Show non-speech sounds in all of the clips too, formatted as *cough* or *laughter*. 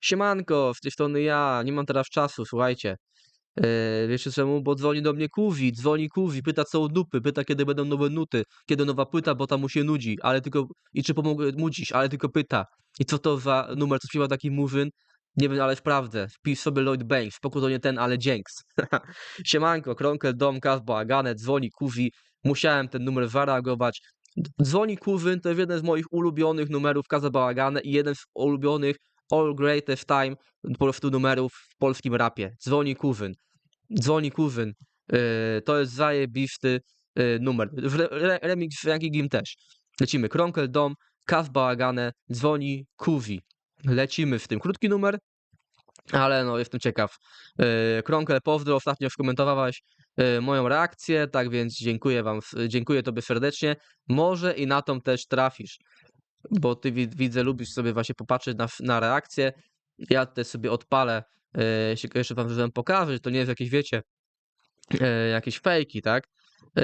Siemanko, z tej strony ja, nie mam teraz czasu, słuchajcie. Yy, wiecie czemu? Bo dzwoni do mnie Kuwi, dzwoni Kuwi, pyta co u dupy, pyta kiedy będą nowe nuty, kiedy nowa płyta, bo tam mu się nudzi, ale tylko, i czy pomogę mu dziś, ale tylko pyta. I co to za numer, co śpiewa taki murzyn? Nie wiem, ale sprawdzę. Wpisz sobie Lloyd Banks, spoko to nie ten, ale dzięks. *laughs* Siemanko, Kronkel, Dom, Kasbo, Agane, dzwoni Kuwi, musiałem ten numer zareagować. Dzwoni Kuwyn to jest jeden z moich ulubionych numerów Kaza Bałagane i jeden z ulubionych All Greatest Time po prostu numerów w polskim rapie. Dzwoni Kuwyn. Dzwoni Kuwyn. Yy, to jest zajebisty yy, numer. Re, re, remix z Rankingiem też. Lecimy. Kronkel Dom, Kaz Bałagane, dzwoni Kuwi. Lecimy w tym. Krótki numer, ale no jestem ciekaw. Yy, Kronkel, pozdro, ostatnio skomentowałeś moją reakcję, tak więc dziękuję wam, dziękuję tobie serdecznie. Może i na tą też trafisz, bo ty wi- widzę, lubisz sobie właśnie popatrzeć na, na reakcję. Ja też sobie odpalę, się jeszcze wam że to nie jest jakieś, wiecie, yy, jakieś fejki, tak? Yy,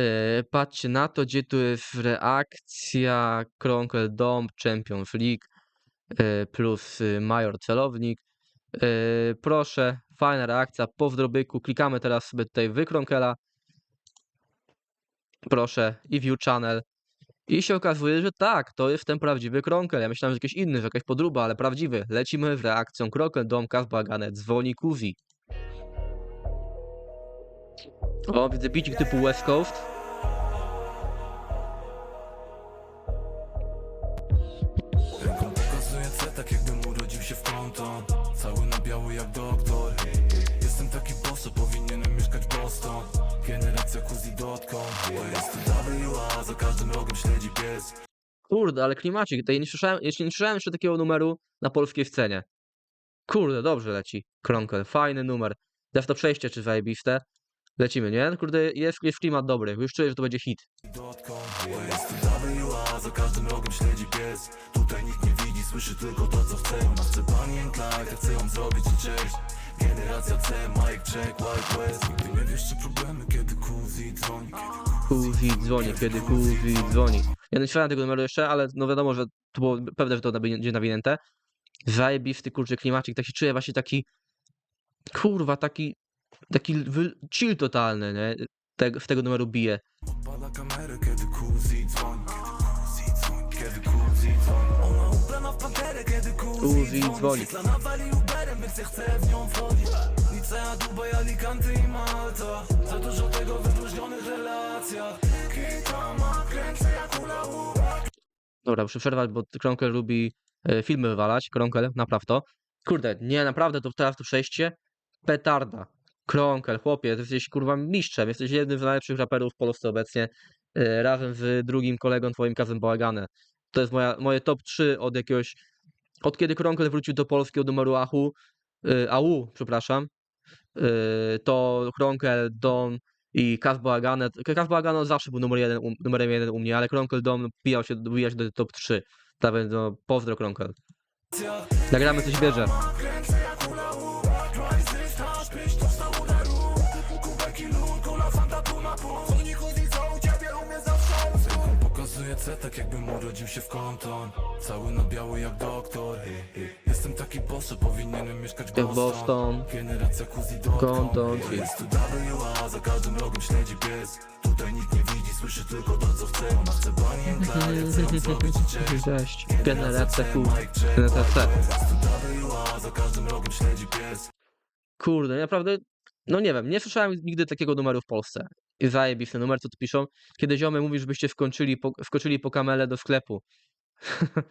patrzcie na to, gdzie tu jest reakcja Kronkel Dom, Champions League plus yy, Major Celownik. Proszę, fajna reakcja, pozdro byku. Klikamy teraz sobie tutaj w Kronkela. Proszę, i view channel. I się okazuje, że tak, to jest ten prawdziwy Kronkel. Ja myślałem, że jakiś inny, że jakaś podruba, ale prawdziwy. Lecimy w reakcją Kronkel, Dom, Kazbagane, dzwoni Kuzi. O, widzę bicik typu West Coast. Ręką pokazuje C, tak jakbym urodził się w Cały na biały jak doktor Jestem taki powinienem mieszkać w Generacja kuzi.com Bo jest za każdym rogiem śledzi pies Kurde, ale klimacik, to ja nie słyszałem, jeszcze nie słyszałem jeszcze takiego numeru na polskiej scenie. Kurde, dobrze leci. Kronkel, fajny numer. Teraz to przejście czy zajebiste. Lecimy, nie? Kurde, jest, jest klimat dobry. Już czuję, że to będzie hit. .com za każdym rogiem śledzi pies Tutaj nikt nie widzi, słyszy tylko to co chce Ona chce chcę ją zrobić i cześć Generacja C, Mike Check, Wild West Nigdy nie wiesz czy problemy, kiedy kuzi dzwoni Kuzi dzwoni, kiedy Kuzi dzwoni. Ja nie słyszałem tego numeru jeszcze, ale no wiadomo, że to było pewne, że to będzie nawinięte. Zajebisty, kurczę, klimacik. Tak się czuję właśnie taki, kurwa, taki, taki chill totalny, nie? Te, w tego numeru bije. Pada kamerę, kiedy kuzi dzwoni nią wchodzić Nicea, Dubaj, Alicante i Malta Za dużo tego w wyróżnionych relacjach Kita ma kręcę jak ula łupek Dobra, muszę przerwać, bo Kronkel lubi e, filmy wywalać. Kronkel, napraw to. Kurde, nie, naprawdę to teraz to przejście. Petarda. Kronkel, chłopie, ty jesteś kurwa mistrzem. Jesteś jednym z najlepszych raperów w Polsce obecnie. e, Razem z drugim kolegą twoim Kazem Bałagane. To jest moja, moje top 3 od jakiegoś. Od kiedy Kronkel wrócił do Polski od numeru Ahu. e, AU, przepraszam. e, To Kronkel, Don i Kaz Bałagane. Kaz Bałagane zawsze był numer jeden, numerem jeden u mnie, ale Kronkel Don wbijał się, się do top 3. Tak więc no, pozdro Kronkel. Nagramy coś bierze. C, tak jakbym urodził się w Compton Cały na biały jak doktor. Jestem taki boss, że powinienem mieszkać w Boston. Generacja Compton, Jest tu WA, za każdym rogiem śledzi pies. Tutaj nikt nie widzi, słyszy tylko to co chce Ona chce *laughs* cześć. Generacja Generacja WA, za każdym rogiem śledzi pies. Kurde, naprawdę, no nie wiem, nie słyszałem nigdy takiego numeru w Polsce. I zajebisty numer, co tu piszą. Kiedy ziomy mówi, żebyście wkończyli po, wkoczyli po kamelę do sklepu. *laughs*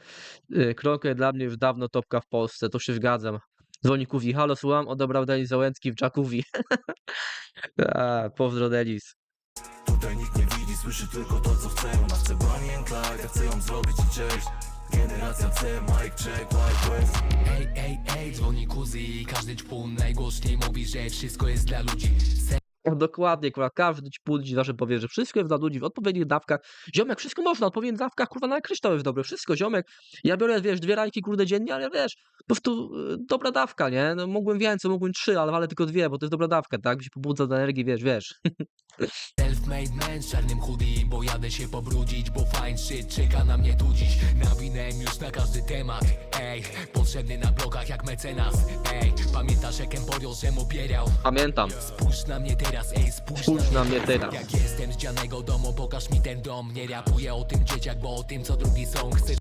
Y, Kronkę dla mnie już dawno topka w Polsce, to się zgadzam. Dzwoni Kuwi, halo, słucham, odebrał Denis Załęcki w Jacuzzi. *laughs* A, pozdro Denis. Tutaj nikt nie widzi, słyszy tylko to co chce Ona chce Bonnie and Clyde, ja chcę ją zrobić i cześć Generacja C, Mike Check, Wild West Ej, ej, ej, dzwoni kuzy i każdy ćpun najgłośniej mówi, że wszystko jest dla ludzi Dokładnie, kurwa, każdy ci budzi zawsze powie, że wszystko jest dla ludzi w odpowiednich dawkach. Ziomek, wszystko można, w odpowiednich dawkach, kurwa, na kryształ jest dobry, wszystko, ziomek. Ja biorę, wiesz, dwie rajki, kurde, dziennie, ale wiesz, po prostu y, dobra dawka, nie? No mógłbym więcej, mógłbym trzy, ale walę tylko dwie, bo to jest dobra dawka, tak? Się pobudza do energii, wiesz, wiesz. Self-made man z czarnym hoodie Bo jadę się pobrudzić, bo fine shit czeka na mnie tu dziś Nawinąłem już na każdy temat, ej Potrzebny na blokach jak mecenas, ej Pamiętasz jak Emporio żem opierał Pamiętam. Spójrz na mnie teraz, ej spójrz, Spójrz na mnie teraz. Jak jestem z dzianego domu, pokaż mi ten dom Nie rapuję o tym dzieciak, bo o tym co drugi są Chcę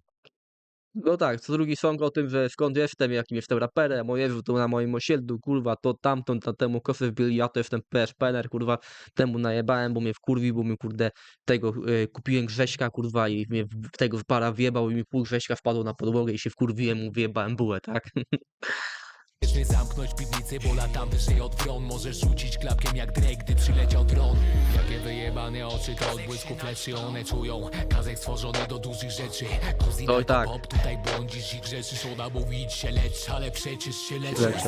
No tak, co drugi song o tym, że skąd jestem, jakim jestem raperem, o Jezu, to na moim osiedlu, kurwa, to tamtą, to temu kosy wbili, ja to jestem PSPNer, kurwa, temu najebałem, bo mnie wkurwił, bo mi, kurde, tego, e, kupiłem Grześka, kurwa, i mnie tego w para wjebał i mi pół Grześka wpadło na podłogę i się wkurwiłem, mu wyjebałem bułę, tak? *laughs* Wiecznie zamknąć piwnicy, bo latam wyżej od wron Możesz rzucić klapkiem jak Drake, gdy przyleciał dron Jakie wyjebane oczy, to odbłysków lepszy one czują Kazek stworzony do dużych rzeczy Kuzina Oj, tak. pop, tutaj błądzisz i grzeszysz Ona mówić się lecz, ale przecież się leczysz.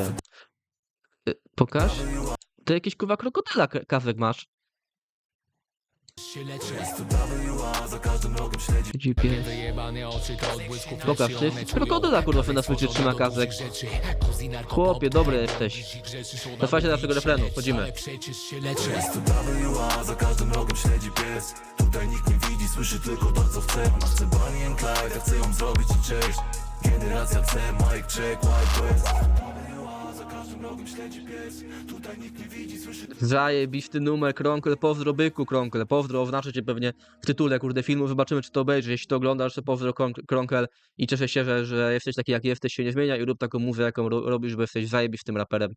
E, Pokaż? To jakiś, kurwa, krokodyla k- kawek masz. się leczysz WA, za każdym rogiem śledzi GPS. Pokaż, to jest krokodyla, kurwa, na stworzony trzyma kazek. Chłopie, dobry jesteś. do mówić naszego się refrenu, się pies. Tutaj nikt nie widzi, słyszy tylko to co chce. Ona chce Bonnie and Clyde, ja chcę ją zrobić i cześć. Generacja C, Mike, check, White West rogiem śledzi pies Tutaj nikt nie widzi, słyszy Zajebisty numer, Kronkel, pozdro byku, Kronkel, pozdro, oznaczę cię pewnie w tytule, kurde, filmu, zobaczymy, czy to obejrzysz, jeśli to oglądasz, to pozdro, Kronk- Kronkel. I cieszę się, że, że jesteś taki, jak jesteś, się nie zmienia i rób taką muzę, jaką ro robisz, bo jesteś zajebistym raperem.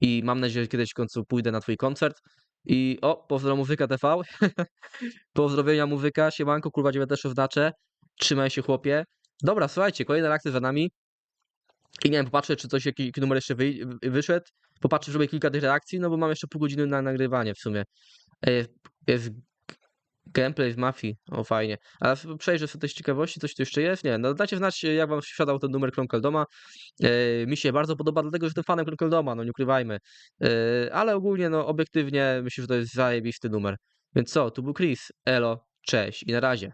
I mam nadzieję, że kiedyś w końcu pójdę na twój koncert. I o, pozdro Muzyka TV, *laughs* pozdrowienia Muzyka, siemanko, kurwa, ciebie też oznaczę, trzymaj się, chłopie. Dobra, słuchajcie, kolejna reakcja za nami i nie wiem, popatrzę, czy coś, jaki numer jeszcze wyj- wyszedł, popatrzę, żeby kilka tych reakcji, no bo mam jeszcze pół godziny na nagrywanie w sumie. E, Jest gameplay z Mafii, o fajnie. A w- przejrzę sobie też ciekawości, coś tu jeszcze jest? Nie, no dajcie znać, jak wam się siadał ten numer Kronkeldoma. E, mi się bardzo podoba, dlatego że jestem fanem Kronkeldoma, no nie ukrywajmy. E, ale ogólnie, no obiektywnie myślę, że to jest zajebisty numer. Więc co, tu był Chris, elo, cześć i na razie.